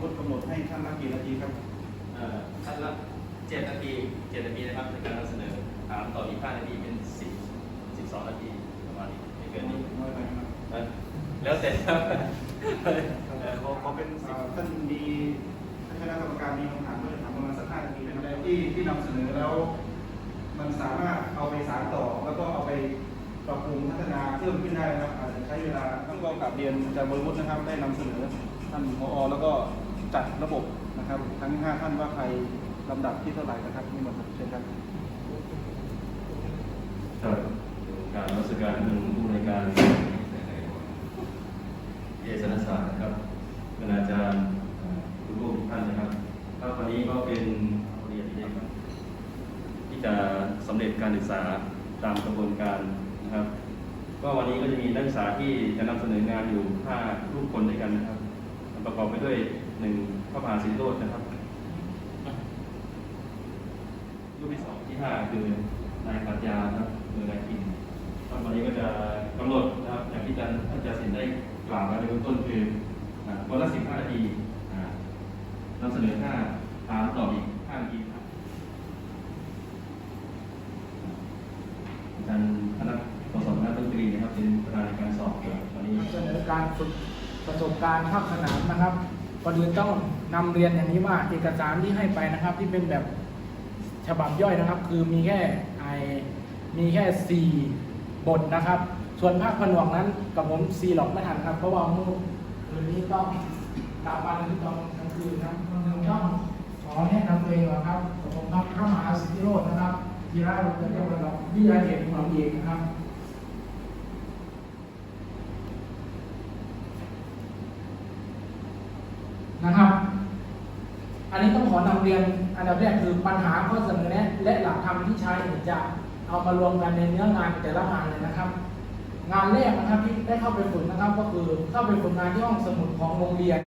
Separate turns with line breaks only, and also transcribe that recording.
พุทธกำหนดให้ท่านละกี่นาทีครับ
เอ่อท่านละเจ็ดนาทีเจ็ดนาทีนะครับในการนำเสนอถามต่ออีกห้านาทีเป็นสิบสิบสองนาทีประมาณนี้ไม่เกินนี้
น้อยไปนะครับ
นะแล้วแต่ครับ
เอ่อขอขอเป็นอ่าท่านมีท่านคณะกรรมการมีคำถามด้วยถามประมาณสักห้านาทีเป็นอะไรที่ที่นำเสนอแล้ว มันสามารถเอาไปสานต่อแล้วก็เอาไปปรับปรุงพัฒนาเพิ่มขึ้นได้นะครับอาจจะใช้เวลาต้องกองกับเรียนอาจารย์บริวุฒินะครับได้นำเสนอท่านผอแล้วก็ จัดระบบนะครับ ทั้งห้าท่านว่าใครลำดับที่เท่าไหร่นะครับนี่หมดเชิญครับ
ครับการรัชการเป็นผู้ในการเยสนศาสตร์นะครับเป็นอาจารย์คุณลูกทุกท่านนะครับครับวันนี้ก็เป็นเรียนที่ครับที่จะสำเร็จการศึกษาตามกระบวนการนะครับ ก็วันนี้ก็จะมีนักศึกษาที่จะนำเสนองานอยู่5รูปคนด้วยกันนะครับ ประกอบไปด้วยหนึ่งพระมหาสิริโรจน์นะครับรูปที่สองที่ห้าคือนายปรัชญาครับเมือนายกินครับวันนี้ก็จะกำหนดนะครับอย่างที่อาจารย์อาจารย์สินได้กล่าวไว้ในเบื้องต้นคืออ่าวันละสิบห้านาทีอ่านำเสนอห้าถามตอบอีกห้านาทีครับอาจารย์คณะกศนดนตรีนะครับเป็นประธานในการสอบครับวันนี้
เสนอการฝึก ประสบการณ์ภาคสนามนะครับก่อนอื่นต้องนำเรียนอย่างนี้ว่าเอกสารที่ให้ไปนะครับ ที่เป็นแบบฉบับย่อยนะครับ คือมีแค่ไอมีแค่สี่บทนะครับ ส่วนภาคผนวกนั้นกับผมซีหลอกไม่ทันครับ เพราะว่าเมื่อคืนนี้ต้องกลับบ้านที่ตอนกลางคืนนะครับคนหนึ่งต้องขอแนะนำตัวเองก่อนครับผมครับพระมหาสิทธิโรจน์นะครับจีราเราจะเรียกว่าเราวิทยาเขตของเราเองนนะครับ อันนี้ต้องขอนำเรียนอันดับแรกคือปัญหาข้อเสนอแนะและหลักธรรมที่ใช้จะเอามารวมกันในเนื้องานแต่ละงานเลยนะครับ งานแรกนะครับที่ได้เข้าไปฝึกนะครับ ก็คือเข้าไปฝึกงานที่ห้องสมุดของโรงเรียน